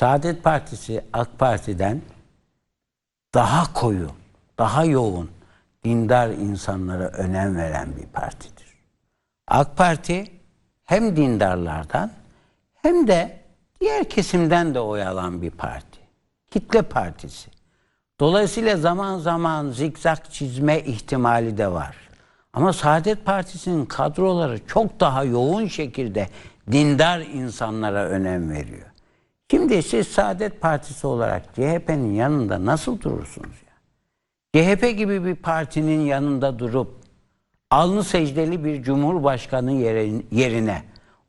Saadet Partisi AK Parti'den daha koyu, daha yoğun dindar insanlara önem veren bir partidir. AK Parti hem dindarlardan hem de diğer kesimden de oy alan bir parti. Kitle partisi. Dolayısıyla zaman zaman zikzak çizme ihtimali de var. Ama Saadet Partisi'nin kadroları çok daha yoğun şekilde dindar insanlara önem veriyor. Şimdi siz Saadet Partisi olarak CHP'nin yanında nasıl durursunuz ya? CHP gibi bir partinin yanında durup alnı secdeli bir cumhurbaşkanı yerine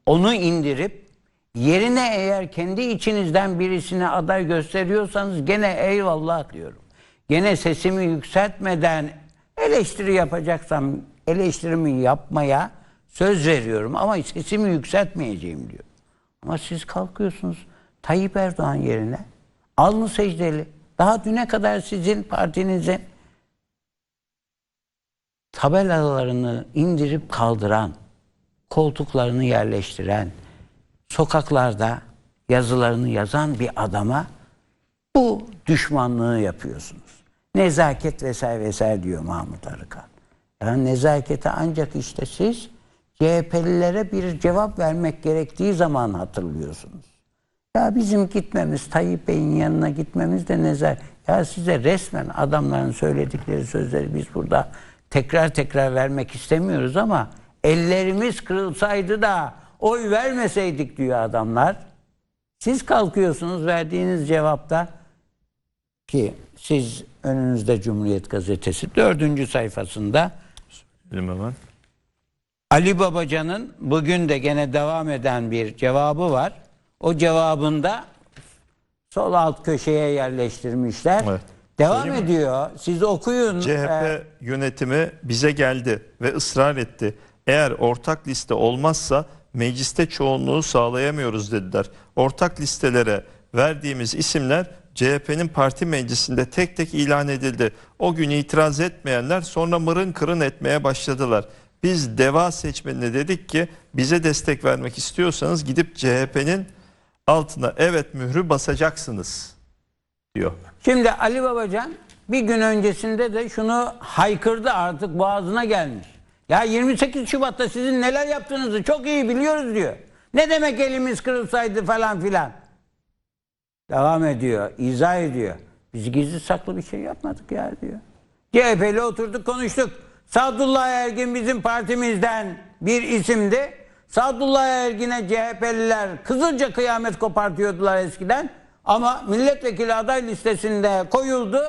onu indirip yerine eğer kendi içinizden birisine aday gösteriyorsanız gene eyvallah diyorum. Gene sesimi yükseltmeden eleştiri yapacaksam eleştirimi yapmaya söz veriyorum ama sesimi yükseltmeyeceğim diyor. Ama siz kalkıyorsunuz Tayyip Erdoğan yerine alnı secdeli daha düne kadar sizin partinizin tabelalarını indirip kaldıran, koltuklarını yerleştiren, sokaklarda yazılarını yazan bir adama bu düşmanlığı yapıyorsunuz. Nezaket vesaire vesaire diyor Mahmut Arıkan. Yani nezaketi ancak işte siz CHP'lilere bir cevap vermek gerektiği zaman hatırlıyorsunuz. Ya bizim gitmemiz, Tayyip Bey'in yanına gitmemiz de nezer. Ya size resmen adamların söyledikleri sözleri biz burada tekrar tekrar vermek istemiyoruz ama ellerimiz kırılsaydı da oy vermeseydik diyor adamlar. Siz kalkıyorsunuz verdiğiniz cevapta ki siz önünüzde Cumhuriyet Gazetesi dördüncü sayfasında hemen. Ali Babacan'ın bugün de gene devam eden bir cevabı var. O cevabında sol alt köşeye yerleştirmişler. Evet. Devam Söyleyeyim mi? ediyor. Siz okuyun. CHP Ee, yönetimi bize geldi ve ısrar etti. Eğer ortak liste olmazsa mecliste çoğunluğu sağlayamıyoruz dediler. Ortak listelere verdiğimiz isimler CHP'nin parti meclisinde tek tek ilan edildi. O gün itiraz etmeyenler sonra mırın kırın etmeye başladılar. Biz deva seçmenine dedik ki bize destek vermek istiyorsanız gidip CHP'nin altına evet mührü basacaksınız diyor. Şimdi Ali Babacan bir gün öncesinde de şunu haykırdı artık boğazına gelmiş. Ya 28 Şubat'ta sizin neler yaptığınızı çok iyi biliyoruz diyor. Ne demek elimiz kırılsaydı falan filan. Devam ediyor, izah ediyor. Biz gizli saklı bir şey yapmadık ya diyor. CHP'li oturduk konuştuk. Sadullah Ergin bizim partimizden bir isimdi. Sadullah Ergin'e CHP'liler kızılca kıyamet kopartıyordular eskiden. Ama milletvekili aday listesinde koyuldu.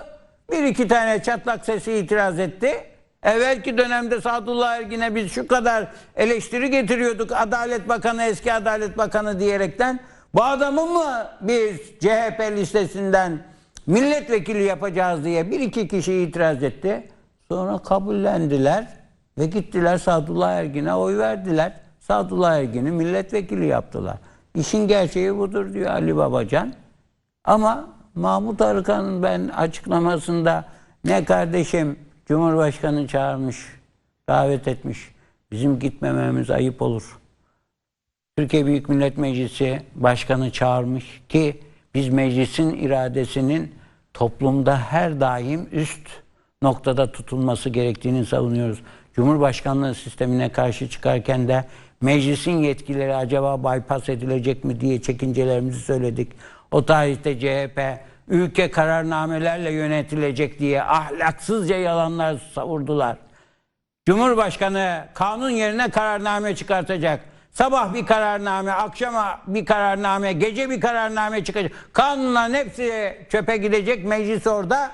Bir iki tane çatlak sesi itiraz etti. Evvelki dönemde Sadullah Ergin'e biz şu kadar eleştiri getiriyorduk. Adalet Bakanı, eski Adalet Bakanı diyerekten. Bu adamı mı biz CHP listesinden milletvekili yapacağız diye bir iki kişi itiraz etti. Sonra kabullendiler ve gittiler Sadullah Ergin'e oy verdiler. Sadullah Ergin'i milletvekili yaptılar. İşin gerçeği budur diyor Ali Babacan. Ama Mahmut Arıkan'ın ben açıklamasında ne kardeşim Cumhurbaşkanı çağırmış, davet etmiş. Bizim gitmememiz ayıp olur. Türkiye Büyük Millet Meclisi Başkanı çağırmış ki biz meclisin iradesinin toplumda her daim üst noktada tutulması gerektiğini savunuyoruz. Cumhurbaşkanlığı sistemine karşı çıkarken de meclisin yetkileri acaba bypass edilecek mi diye çekincelerimizi söyledik. O tarihte CHP ülke kararnamelerle yönetilecek diye ahlaksızca yalanlar savurdular. Cumhurbaşkanı kanun yerine kararname çıkartacak. Sabah bir kararname, akşama bir kararname, gece bir kararname çıkacak. Kanunların hepsi çöpe gidecek, meclis orada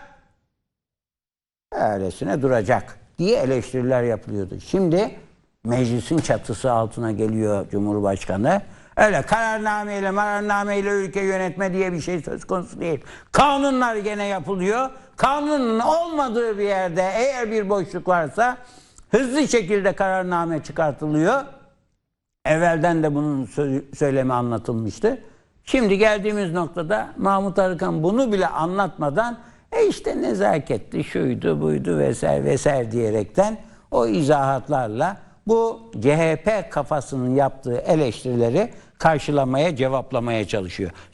öylesine duracak diye eleştiriler yapılıyordu. Şimdi meclisin çatısı altına geliyor Cumhurbaşkanı. Öyle kararnameyle mararnameyle ülke yönetme diye bir şey söz konusu değil. Kanunlar gene yapılıyor. Kanunun olmadığı bir yerde eğer bir boşluk varsa hızlı şekilde kararname çıkartılıyor. Evvelden de bunun sö- söylemi anlatılmıştı. Şimdi geldiğimiz noktada Mahmut Arıkan bunu bile anlatmadan e işte nezaketti, şuydu, buydu vesaire vesaire diyerekten o izahatlarla bu CHP kafasının yaptığı eleştirileri karşılamaya, cevaplamaya çalışıyor.